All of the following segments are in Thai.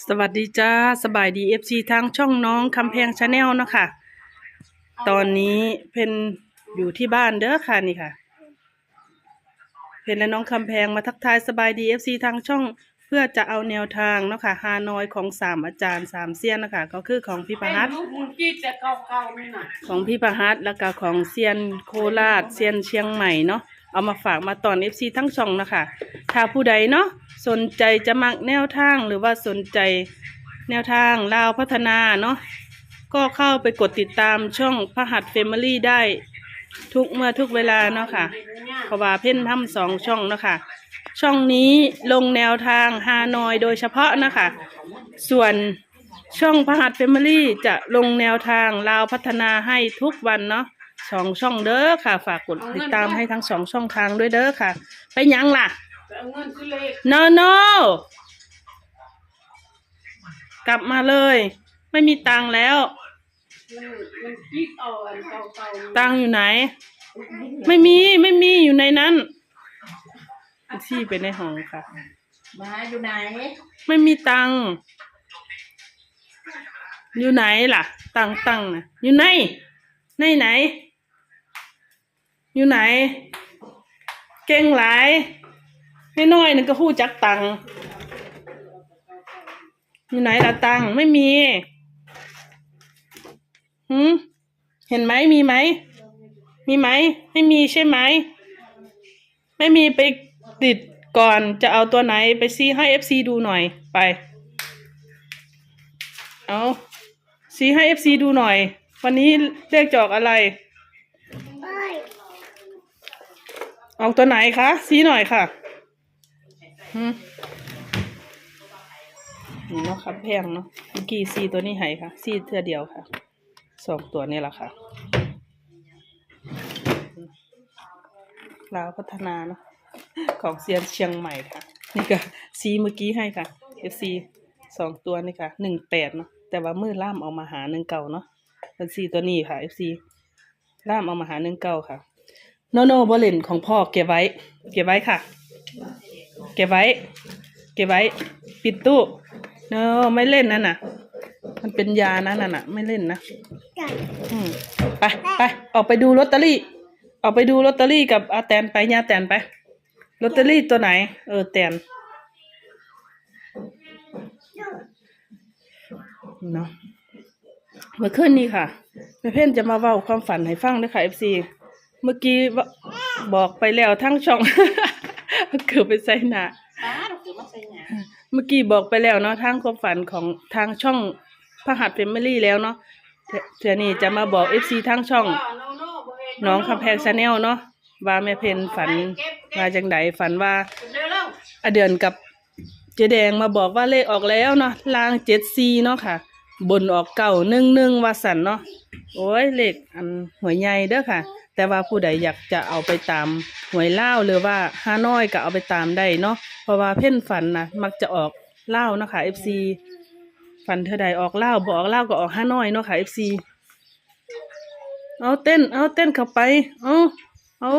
สวัสดีจ้าสบายดีเอฟซีทางช่องน้องคำแพงชาแนลเนาะค่ะ ตอนนี้เพนอยู่ที่บ้านเด้อค่ะนี่ค่ะ เพนและน้องคำแพงมาทักทายสบายดีเอฟซีทางช่องเพื่อจะเอาแนวทางเนาะค่ะฮานอยของสามอาจารย์สามเซียนนะคะก็คือของพี่ประหัตลูกมุนกี้แต่เก่าๆนี่น่ะของพี่ประหัตแล้วก็ของเซียนโคราชเซียนเชียงใหม่เนาะ เอามาฝากมาตอนเอฟซีทั้งช่องนะคะถ้าผู้ใดเนาะสนใจจะมักแนวทางหรือว่าสนใจแนวทางลาวพัฒนาเนาะก็เข้าไปกดติดตามช่องพหัสเฟมิลี่ได้ทุกเมื่อทุกเวลาเนาะค่ะเพราะว่าเพ่นทำสองช่องเนาะค่ะช่องนี้ลงแนวทางฮานอยโดยเฉพาะนะคะ ส่วนช่องพหัสเฟมิลี่จะลงแนวทางลาวพัฒนาให้ทุกวันเนาะ สองช่องเด้อค่ะ ฝากกดติดตามให้ทั้งสองช่องทางด้วยเด้อค่ะ ไปยังล่ะเอาเงินคือเลข no no กลับมาเลย ไม่มีตังค์แล้วมันมันคิดเอาอันเก่าๆตังค์อยู่ไหน ไม่มีไม่มีอยู่ในนั้นที่ไปในห้องค่ะ มาอยู่ไหน ไม่มีตังค์อยู่ไหนล่ะ ตังค์ตังค์นะอยู่ไหนไหนไหน อยู่ไหน เก่งหลายไม่น้อยนึงก็พูดจักตังอยู่ไหนละตังไม่มีหืมเห็นไหมมีไหม มีไหม ไม่มีใช่ไหม ไม่มีไปติดก่อนจะเอาตัวไหนไปซีให้เอฟซีดูหน่อยไป เอาซีให้เอฟซีดูหน่อย วันนี้เลขจอกอะไร เอาตัวไหนคะซีหน่อยค่ะหืมนี่เนาะครับแพงเนาะเมื่อกี้ซีตัวนี้ให้ค่ะ ซีเท่าเดียวค่ะสองตัวนี่แหละค่ะลาวพัฒนาเนาะของเซียนเชียงใหม่ค่ะ นี่ก็ซีเมื่อกี้ให้ค่ะ FC สองตัวนี่ค่ะหนึ่งแปดเนาะแต่ว่ามือล่ามเอามาหาหนึ่งเก่าเนาะเป็นซีตัวนี้ค่ะ FC ล่ามเอามาหาหนึ่งเก่าค่ะ โนโนบอลเลนของพ่อเก็บไว้ เก็บไว้ค่ะ เก็บไว้ เก็บไว้ ปิดตู้เนอไม่เล่นนั่นน่ะ มันเป็นยานะนั่นน่ะ ไม่เล่นนะอืมไปไปออกไปดูลอตเตอรี่ ออกไปดูลอตเตอรี่กับอาแตนไปย่าแตนไปลอตเตอรี่ตัวไหน เออแตนเนาะเมื่อคืนนี้ค่ะแม่เพ่นจะมาเว้าความฝันให้ฟังด้วยค่ะเอฟซี เมื่อกี้ว่าบอกไปแล้วทั้งช่อง เกือบไปใส่หน้าป้าเราคือมาใส่หยังเมื่อกี้บอกไปแล้วเนาะทางความฝันของทางช่องพหัสเฟมิลี่แล้วเนาะเทื่อนี้จะมาบอกเอฟซีทางช่องน้องคำแพงชาแนลเนาะว่าแม่เพนฝันว่าจังไดฝันว่าเร็วเร็วอเดือนกับเจ๊แดงมาบอกว่าเลขออกแล้วเนาะลางเจ็ดซีเนาะค่ะ บนออกเก่าหนึ่งหนึ่งว่าสันเนาะโอ้ยเลขอันหวยใหญ่เด้อค่ะ แต่ว่าผู้ใดอยากจะเอาไปตามหวยเล่าหรือว่าฮานอยก็เอาไปตามได้เนาะเพราะว่าเพ่นฝันนะมักจะออกเล่านะค่ะ FC ฝันเธอใดออกเล่าบอกเล่าก็ออกฮานอยเนาะค่ะ FC เอาเต้น เอาเต้นเข้าไป เอาเอา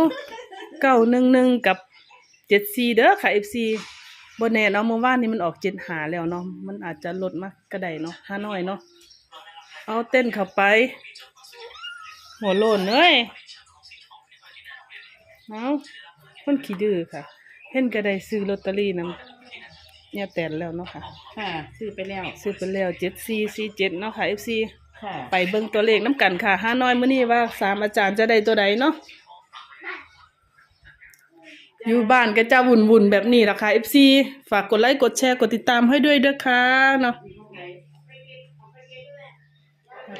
เก้าหนึ่งหนึ่งกับเจ็ดสี่เด้อค่ะเอฟซีบนแน่เนาะเมื่อวานนี้มันออกเจ็ดหาแล้วเนาะมันอาจจะลดมากก็ได้เนาะห้าน้อยเนาะเอาเต้นเข้าไป หัวโลนเอ้ย เอาคนขี้ดื้อค่ะ เห็นก็ได้ซื้อลอตเตอรี่นํเนี่ยแตนแล้วเนาะค่ะ ค่ะ ซื้อไปแล้ว ซื้อไปแล้วเจ็ดสี่สี่เจ็ดเนาะค่ะเอฟซีค่ะไปเบิ่งตัวเลขน้ำกันค่ะห้าน้อยมื้อนี้ว่าสามอาจารย์จะได้ตัวใดเนาะอยู่บ้านก็จะวุ่นวุ่นๆแบบนี้ล่ะค่ะ FC ฝากกดไลค์กดแชร์กดติดตามให้ด้วยเด้อค่ะเนาะ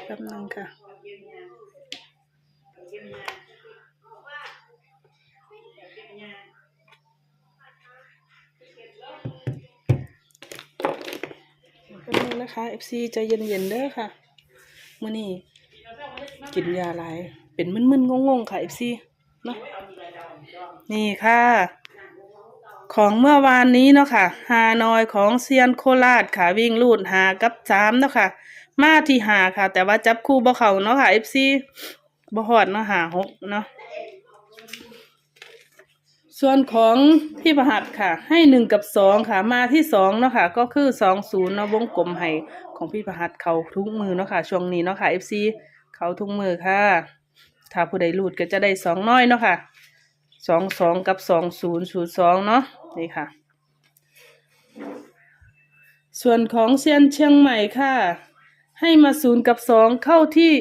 แป๊บนึงค่ะ นึงนะคะ FC ใจเย็นๆเด้อค่ะมื้อนี้กินยาหลายเป็นมึนๆงงๆค่ะ FC เนาะนี่ค่ะ ของเมื่อวานนี้เนาะค่ะฮานอยของเซียนโคราชค่ะ วิ่งลูดหากับสามเนาะค่ะ มาที่หาค่ะ แต่ว่าจับคู่บ่เขาเนาะค่ะ FC บ่ฮอดเนาะหาหกเนาะ ส่วนของพี่ประหัตค่ะ ให้หนึ่งกับสองค่ะ มาที่สองเนาะค่ะ ก็คือสองศูนย์เนาะวงกลมให้ของพี่ประหัตเขาทุกมือเนาะค่ะ ช่วงนี้เนาะค่ะ FC เขาทุกมือค่ะ ถ้าผู้ใดรูดก็จะได้สองน้อยเนาะค่ะสองสองกับสองศูนย์ศูนย์สองเนาะนี่ค่ะ ส่วนของเซียนเชียงใหม่ค่ะ ให้มาศูนย์กับสองเข้าที่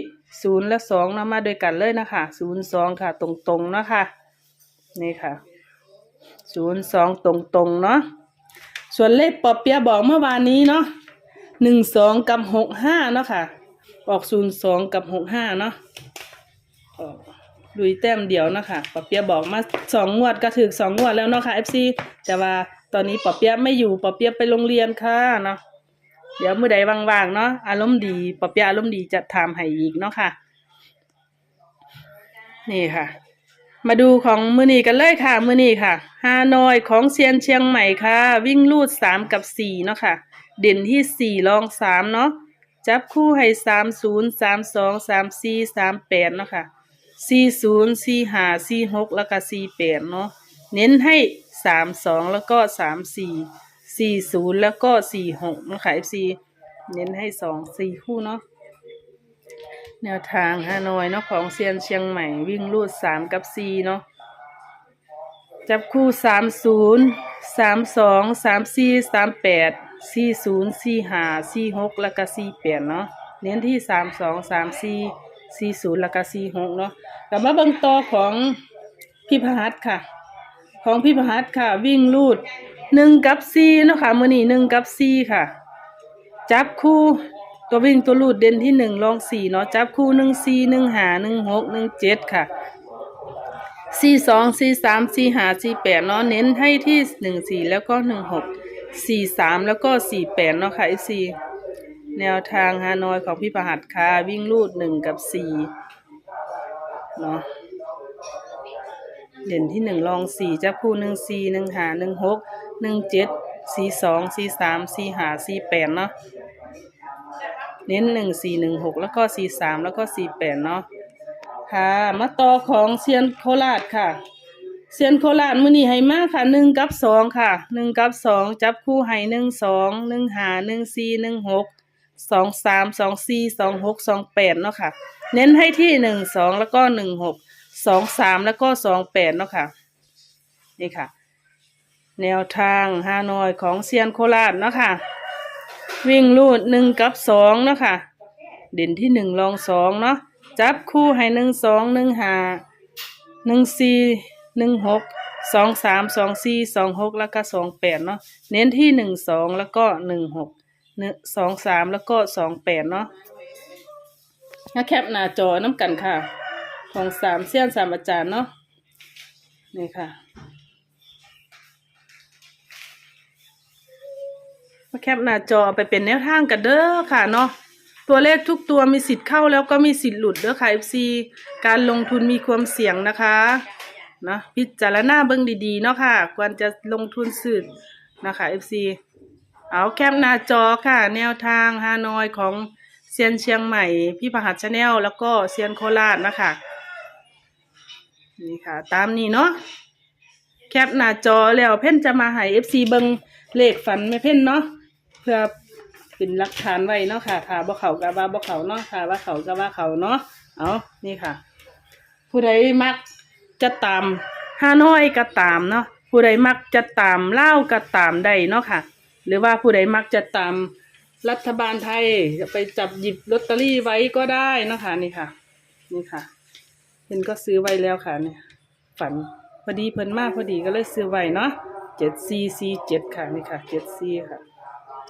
ศูนย์และสองนะมาด้วยกันเลยนะคะศูนย์สองค่ะ ตรงๆเนาะค่ะนี่ค่ะ ศูนย์สองตรงๆเนาะส่วนเลขปอเปียบอกเมื่อวานนี้เนาะหนึ่งสองกับหกห้าเนาะค่ะ ออกศูนย์สองกับหกห้าเนาะออกลุยแต้มเดียวเนาะคะปอเปียบอกมาสองงวดก็ถึกสองงวดแล้วเนาะค่ะ FC แต่ว่าตอนนี้ปอเปียไม่อยู่ปอเปียไปโรงเรียนค่ะเนาะเดี๋ยวเมื้อใดว่างๆเนาะอารมณ์ดีปอเปียอารมณ์ดีจะทำให้อีกเนาะค่ะ นี่ค่ะ มาดูของมือนีกันเลยค่ะมือนีค่ะฮานอยของเซียนเชียงใหม่ค่ะ วิ่งลูดสามกับสี่เนาะค่ะ เด่นที่สี่รองสามเนาะจับคู่ให้สามศูนย์สามสองสามสี่สามแปดเนาะค่ะสี่ศูนย์สี่ห้าสี่หกแล้วก็สี่แปดเนาะเน้นให้สามสองแล้วก็สามสี่สี่ศูนย์แล้วก็สี่หกเนาะค่ะ FC เน้นให้สองสี่คู่เนาะ แนวทางฮานอยเนาะของเซียนเชียงใหม่วิ่งลูดสามกับสี่เนาะจับคู่สามศูนย์สามสองสามสี่สามแปดสี่ศูนย์สี่ห้าสี่หกแล้วก็สี่แปดเนาะเน้นที่สามสองสามสี่สี่ศูนย์แล้วก็สี่หกเนาะกลับมาเบิ่งต่อของพี่พหัสค่ะ ของพี่พหัสค่ะ วิ่งลูดหนึ่งกับสี่เนาะค่ะมือนี้หนึ่งกับสี่ค่ะ จับคู่ ตัววิ่งตัวลูดเด่นที่หนึ่งลองสี่เนาะจับคู่หนึ่งสี่หนึ่งหาหนึ่งหกหนึ่งเจ็ดค่ะสี่สองสี่สามสี่หาสี่แปดเนาะเน้นให้ที่หนึ่งสี่แล้วก็หนึ่งหกสี่สามแล้วก็สี่แปดเนาะค่ะไอซีแนวทางฮานอยของพี่ประหัตค่ะวิ่งลูดหนึ่งกับสี่เนาะเด่นที่หนึ่งลองสี่จับคู่หนึ่งสี่หนึ่งหาหนึ่งหกหนึ่งเจ็ดสี่สองสี่สามสี่หาสี่แปดเนาะ เน้นหนึ่งสี่หนึ่งหกแล้วก็สี่สามแล้วก็สี่แปดเนาะค่ะ มาต่อของเซียนโคราชค่ะเซียนโคราชมือนี้ให้มากค่ะหนึ่งกับสองค่ะหนึ่งกับสองจับคู่ให้หนึ่งสองหนึ่งหาหนึ่งสี่หนึ่งหกสองสามสองสี่สองหกสองแปดเนาะค่ะ เน้นให้ที่หนึ่งสองแล้วก็หนึ่งหกสองสามแล้วก็สองแปดเนาะค่ะ นี่ค่ะ แนวทางฮานอยของเซียนโคราชเนาะค่ะ วิ่งลูดหนึ่งกับสองเนาะค่ะ เด่นที่หนึ่งลองสองเนาะจับคู่ให้หนึ่งสองหนึ่งห้าหนึ่งสี่หนึ่งหกสองสามสองสี่สองหกแล้วก็สองแปดเนาะเน้นที่หนึ่งสองแล้วก็หนึ่งหกหนึ่งสองสามแล้วก็สองแปดเนาะถ้าแคปหน้าจอน้ำกันค่ะ ของสามเสี้ยนสามอาจารย์เนาะนี่ค่ะ มาแคปหน้าจอไปเป็นแนวทางกันเด้อค่ะเนาะตัวเลขทุกตัวมีสิทธิ์เข้าแล้วก็มีสิทธิ์หลุดเด้อค่ะ FC การลงทุนมีความเสี่ยงนะคะนะพิจารณาเบิ่งดีๆเนาะค่ะควรจะลงทุนสืบนะคะ FC เอาแคปหน้าจอค่ะ แนวทางฮานอยของเซียนเชียงใหม่ พี่ประหัสชาแนลแล้วก็เซียนโคราชนะคะนี่ค่ะ ตามนี้เนาะแคปหน้าจอแล้วเพ่นจะมาให้ FC เบิงเลขฝันไม่เพ่นเนาะ เพื่อเป็นหลักฐานไว้เนาะค่ะค่ะบ่เขากับว่าบ่เขาเนาะค่ะว่าเขากับว่าเขาเนาะเอานี่ค่ะ ผู้ใดมักจะตามฮาน้อยก็ตามเนาะผู้ใดมักจะตามเล่าก็ตามได้เนาะค่ะ หรือว่าผู้ใดมักจะตามรัฐบาลไทยจะไปจับหยิบลอตเตอรี่ไว้ก็ได้เนาะค่ะนี่ค่ะ นี่ค่ะเห็นก็ซื้อไว้แล้วค่ะเนี่ย ฝันพอดีเพิ่นมากพอดีก็เลยซื้อไว้เนาะเจ็ดซีซีเจ็ดค่ะนี่ค่ะเจ็ดซีค่ะ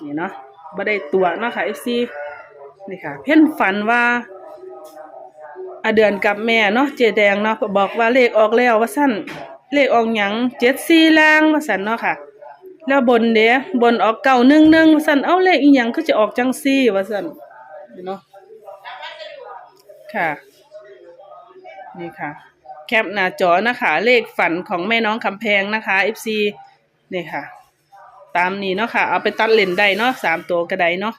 นี่เนาะบ่ได้ตัวเนาะค่ะเอซนี่ค่ะ เพ่นฝันว่าอาเดือนกับแม่เนาะเจแดงเนาะบอกว่าเลขออกแล้วว่าสั้นเลขออกหยังเจ็ดซีล่างว่าสั้นเนาะค่ะ แล้วบนเด้บนออกเก่าหนึ่งหนึ่งว่าสั้นเอาเลขอีหยังก็จะออกจังซี่ว่าสันนี่เนาะค่ะ นี่ค่ะ แคปหน้าจอนะคะ เลขฝันของแม่น้องคำแพงนะคะ FC นี่ค่ะ ตามนี้เนาะค่ะ เอาไปตัดเลนได้เนาะสามตัวก็ได้เนาะ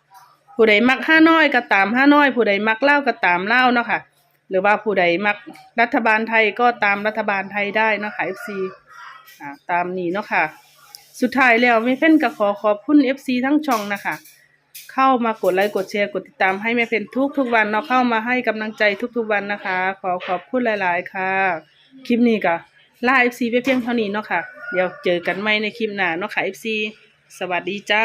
ผู้ใดมักห้าน้อยก็ตามห้าน้อย ผู้ใดมักเล่าก็ตามเล่าเนาะค่ะ หรือว่าผู้ใดมักรัฐบาลไทยก็ตามรัฐบาลไทยได้เนาะค่ะ FC อ่าตามนี้เนาะค่ะ สุดท้ายแล้วแม่เพ่นก็ขอขอบคุณ FC ทั้งช่องนะคะเข้ามากดไลค์กดแชร์กดติดตามให้แม่เพ่นทุกทุกวันเนาะเข้ามาให้กำลังใจทุกๆวันนะคะ ขอขอบคุณหลาย ๆ ค่ะ คลิปนี้ก็ลา FC ไปเพียงเท่านี้เนาะค่ะ เดี๋ยวเจอกันใหม่ในคลิปหน้าเนาะค่ะ FC สวัสดีจ้า